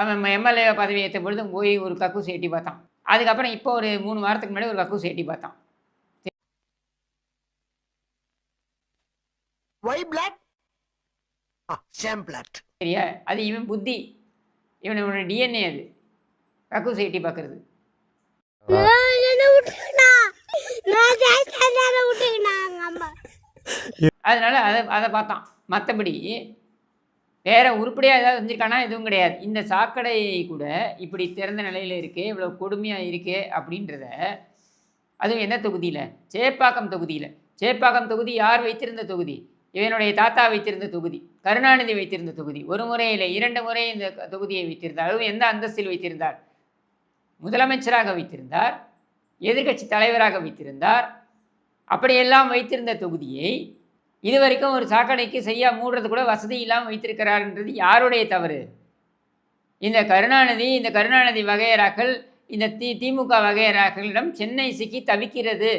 அவன் எம்எல்ஏ பதவி ஏற்ற பொழுது போய் ஒரு கக்கூஸ் எட்டி பார்த்தான். அதுக்கப்புறம் இப்போ ஒரு மூணு வாரத்துக்கு முன்னாடி ஒரு கக்கூஸ் எட்டி பார்த்தான். சரியா? அது இவன் புத்தி. இவனோட டிஎன்ஏ அது. கக்கூஸ் எட்டி பார்க்கறது. அதனால அதை அதை பார்த்தான். மற்றபடி வேறு உருப்படியாக ஏதாவது வந்திருக்கானா எதுவும் கிடையாது. இந்த சாக்கடை கூட இப்படி திறந்த நிலையில் இருக்கே இவ்வளோ கொடுமையாக இருக்கே அப்படின்றத அதுவும் எந்த தொகுதியில்? சேப்பாக்கம் தொகுதியில். சேப்பாக்கம் தொகுதி யார் வைத்திருந்த தொகுதி? இவனுடைய தாத்தா வைத்திருந்த தொகுதி. கருணாநிதி வைத்திருந்த தொகுதி. ஒரு முறையில் இரண்டு முறை இந்த தொகுதியை வைத்திருந்தார். அதுவும் எந்த அந்தஸ்தில் வைத்திருந்தார்? முதலமைச்சராக வைத்திருந்தார். எதிர்க்கட்சி தலைவராக வைத்திருந்தார். அப்படியெல்லாம் வைத்திருந்த தொகுதியை இதுவரைக்கும் ஒரு சாக்கடைக்கு சரியாக மூடுறது கூட வசதி இல்லாமல் வைத்திருக்கிறார்ன்றது யாருடைய தவறு? இந்த கருணாநிதி இந்த கருணாநிதி வகையறாக்கள் இந்த தி திமுக வகையறாக்களிடம் சென்னை சிக்கி தவிக்கிறது.